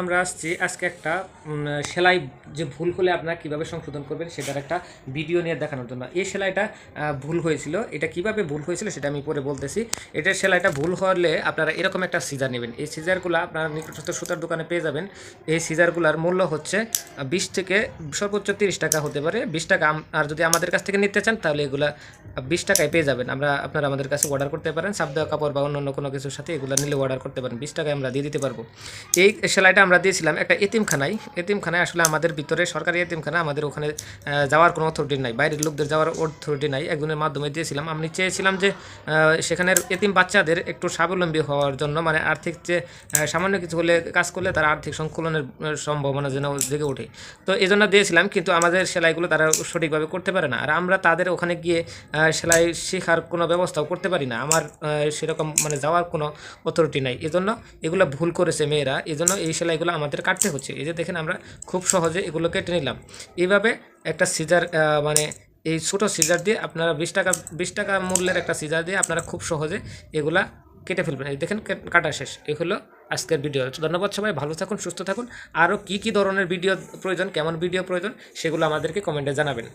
আমরা আসছি আজকে একটা সেলাই যে ভুল হলে আপনারা কীভাবে সংশোধন করবেন সেটার একটা ভিডিও নিয়ে দেখানোর জন্য। এই সেলাইটা ভুল হয়েছিল। এটা কীভাবে ভুল হয়েছিল সেটা আমি পরে বলতেছি। এটার সেলাইটা ভুল হলে আপনারা এরকম একটা সিজার নেবেন। এই সিজারগুলো আপনারা নিকটস্থ সুতার দোকানে পেয়ে যাবেন। এই সিজারগুলোর মূল্য হচ্ছে বিশ থেকে সর্বোচ্চ তিরিশ টাকা হতে পারে। বিশ টাকা আর যদি আমাদের কাছ থেকে নিতে চান তাহলে এগুলা বিশ টাকায় পেয়ে যাবেন। আমরা, আপনারা আমাদের কাছে অর্ডার করতে পারেন। সাপ দেওয়া কাপড় বা অন্য কোনো কিছুর সাথে এগুলো নিলে অর্ডার করতে পারেন। বিশ টাকায় আমরা দিয়ে দিতে পারব। এই সেলাইটা আমরা দিয়েছিলাম একটা এতিমখানায়। এতিমখানায় আসলে আমাদের ভিতরে সরকারি এতিমখানা, আমাদের ওখানে যাওয়ার কোনো অথরিটি নাই। বাইরের লোকদের যাওয়ার অথরিটি নাই। একজনের মাধ্যমে দিয়েছিলাম। আমি চেয়েছিলাম যে সেখানের এতিম বাচ্চাদের একটু স্বাবলম্বী হওয়ার জন্য মানে আর্থিক যে সামান্য কিছু হলে কাজ করলে তারা আর্থিক সংকুলনের সম্ভাবনা যেন জেগে ওঠে। তো এই জন্য দিয়েছিলাম, কিন্তু আমাদের সেলাইগুলো তারা সঠিকভাবে করতে পারে না। আর আমরা তাদের ওখানে গিয়ে সেলাই শেখার কোনো ব্যবস্থাও করতে পারি না। আমার সেরকম মানে যাওয়ার কোনো অথরিটি নাই। এজন্য এগুলো ভুল করেছে মেয়েরা। এজন্য এই সেলাইগুলো আমাদের কাটতে হচ্ছে। এই যে দেখেন আমরা খুব সহজে এগুলো কেটে নিলাম। এইভাবে একটা সিজার মানে এই ছোটো সিজার দিয়ে আপনারা বিশ টাকা বিশ টাকা মূল্যের একটা সিজার দিয়ে আপনারা খুব সহজে এগুলা কেটে ফেলবেন। এই দেখেন কাটা শেষ। এই হলো আজকের ভিডিও ধন্যবাদ সবাই, ভালো থাকুন, সুস্থ থাকুন। আরও কী কী ধরনের ভিডিও প্রয়োজন, কেমন ভিডিও প্রয়োজন, সেগুলো আমাদেরকে কমেন্টে জানাবেন।